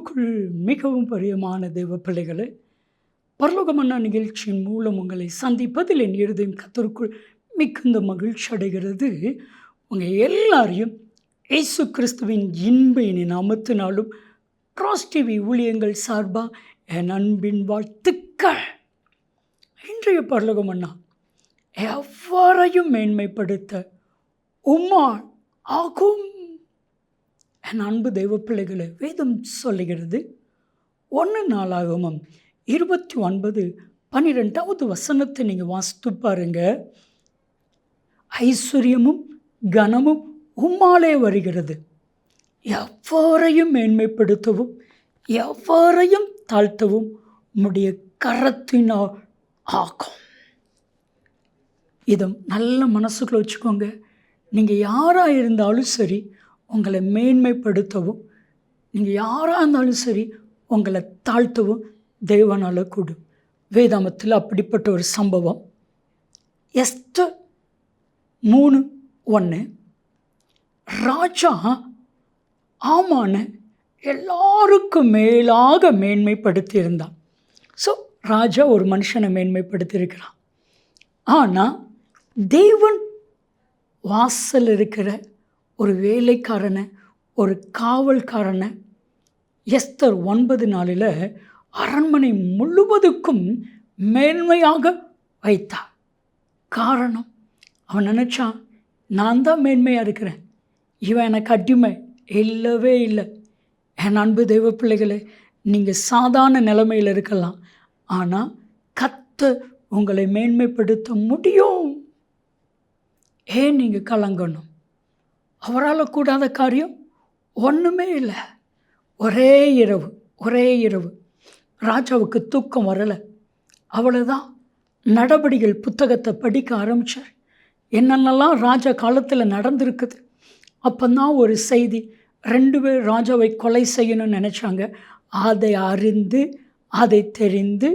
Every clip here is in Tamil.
கிறிஸ்துவுக்குள் மிகவும் பிரியமான தெய்வ பிள்ளைகளே பரலோகமன்னா நிகழ்ச்சியின் மூலம் உங்களை சந்திப்பதில் என் இருதயம் கத்தருக்குள் மிகுந்த மகிழ்ச்சி அடைகிறது. உங்கள் எல்லாரையும் இயேசு கிறிஸ்துவின் இன்பையினை இனி நாமத்தினாலும் கிராஸ் டிவி ஊழியங்கள் சார்பாக என் அன்பின் வாழ்த்துக்கள். இன்றைய பரலோகமன்னா எவ்வாறையும் மேன்மைப்படுத்த உம்மாள் ஆகும். என் அன்பு தெய்வ பிள்ளைகளை வேதம் சொல்லுகிறது. ஒன்று நாளாகமும் இருபத்தி ஒன்பது பன்னிரெண்டாவது வசனத்தை நீங்கள் வாசித்து பாருங்க. ஐஸ்வர்யமும் கனமும் உம்மாலே வருகிறது. எவ்வாறையும் மேன்மைப்படுத்தவும் எவ்வாறையும் தாழ்த்தவும் உம்முடைய கரத்தினால் ஆகும். இதை நல்ல மனசுக்குள்ள வச்சுக்கோங்க. நீங்கள் யாராக இருந்தாலும் சரி உங்களை மேன்மைப்படுத்தவும் நீங்கள் யாராக இருந்தாலும் சரி உங்களை தாழ்த்தவும் தேவனால் கூடும் வேதாமத்தில் அப்படிப்பட்ட ஒரு சம்பவம். எஸ்ட மூணு ஒன்று ராஜா ஆமான எல்லாருக்கும் மேலாக மேன்மைப்படுத்தியிருந்தான். ஸோ ராஜா ஒரு மனுஷனை மேன்மைப்படுத்தியிருக்கிறான். ஆனால் தேவன் வாசல் இருக்கிற ஒரு வேலைக்காரனை ஒரு காவல்காரனை. எஸ்தர் ஒன்பது நாளில் அரண்மனை முழுவதுக்கும் மேன்மையாக வைத்தா காரணம் அவன் நினச்சான் நான் தான் மேன்மையாக இருக்கிறேன். இவன் எனக்கு அடிமை இல்லவே இல்லை. என் அன்பு தெய்வ பிள்ளைகளே நீங்கள் சாதாரண நிலைமையில் இருக்கலாம். ஆனால் கத்த உங்களை மேன்மைப்படுத்த முடியும். ஏன் நீங்கள் கலங்கணும்? அவரால் கூடாத காரியம் ஒன்றுமே இல்லை. ஒரே இரவு ஒரே இரவு. ராஜாவுக்கு தூக்கம் வரலை. அவ்வளோதான் நடபடிகள் புத்தகத்தை படிக்க ஆரம்பித்தார் என்னென்னலாம் ராஜா காலத்தில் நடந்திருக்குது? அப்போந்தான் ஒரு செய்தி ரெண்டு பேர் ராஜாவை கொலை செய்யணும்னு நினச்சாங்க. அதை அறிந்து அதை தெரிந்து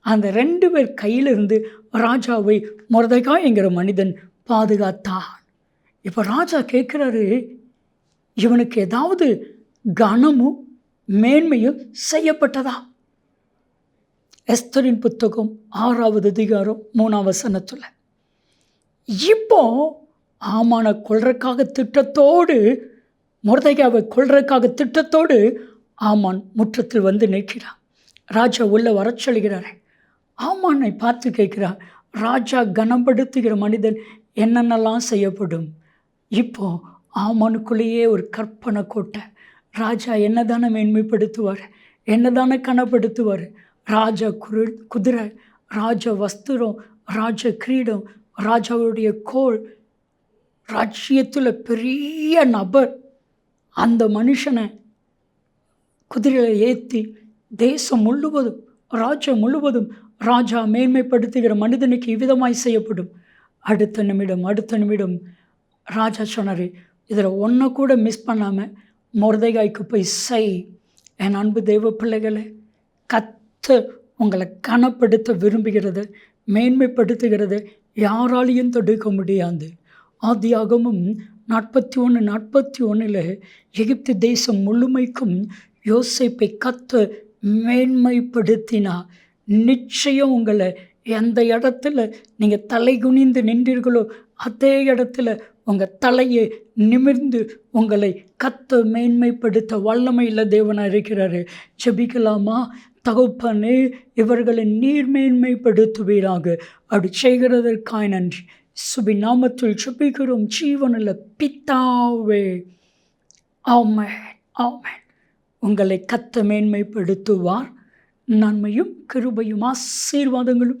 அந்த ரெண்டு பேர் கையிலிருந்து ராஜாவை முரதைகா என்கிற மனிதன் பாதுகாத்தான் இப்போ ராஜா கேட்குறாரு இவனுக்கு ஏதாவது கனமும் மேன்மையும் செய்யப்பட்டதா? எஸ்தரின் புத்தகம் ஆறாவது அதிகாரம் மூணாவது சனத்தில் இப்போ ஆமான கொள்றக்காக திட்டத்தோடு முரதைகாவை கொள்றக்காக திட்டத்தோடு ஆமான் முற்றத்தில் வந்து நிற்கிறான். ராஜா உள்ளே வரச் சொல்கிறார். ஆமானை பார்த்து கேட்கிறான் ராஜா கனப்படுத்துகிற மனிதன் என்னென்னலாம் செய்யப்படும்? இப்போ ஆமானுக்குள்ளேயே ஒரு கற்பனை கோட்டை. ராஜா என்ன தானே மேன்மைப்படுத்துவார்? என்ன தானே கனப்படுத்துவார்? ராஜா குரு குதிரை ராஜ வஸ்திரம் ராஜ கிரீடம் ராஜாவுடைய கோள் ராஜ்யத்தில் பெரிய நபர். அந்த மனுஷனை குதிரையில் ஏற்றி தேசம் முழுவதும் ராஜ்யம் முழுவதும் ராஜா மேன்மைப்படுத்துகிற மனிதனுக்கு இவ்விதமாய் செய்யப்படும். அடுத்த நிமிடம் அடுத்த நிமிடம் ராஜா சொன்னார் இதில் ஒன்றை கூட மிஸ் பண்ணாமல் முருதைகாய்க்கு போய் செய். என் அன்பு தெய்வ பிள்ளைகளை கத்து உங்களை கனப்படுத்த விரும்புகிறது மேன்மைப்படுத்துகிறது யாராலையும் தடுக்க முடியாது. ஆதியாகமும் நாற்பத்தி ஒன்று நாற்பத்தி ஒன்றில் எகிப்து தேசம் முழுமைக்கும் யோசிப்பை கத்து மேன்மைப்படுத்தினா நிச்சயம் உங்களை எந்த இடத்துல நீங்கள் தலை குனிந்து நின்றீர்களோ அதே இடத்துல உங்கள் தலையை நிமிர்ந்து உங்களை கத்த மேன்மைப்படுத்த வல்லமையில் தேவனாக இருக்கிறாரு. செபிக்கலாமா தகுப்பனே இவர்களை நீர் மேன்மைப்படுத்துவீராக. அப்படி செய்கிறதற்காய் நன்றி. சுபி நாமத்தில் சுபிக்கிறோம் ஜீவனில் பித்தாவே ஆமேன். ஆமேன். உங்களை கத்த மேன்மைப்படுத்துவார். நன்மையும் கிருபையும் ஆசீர்வாதங்களும்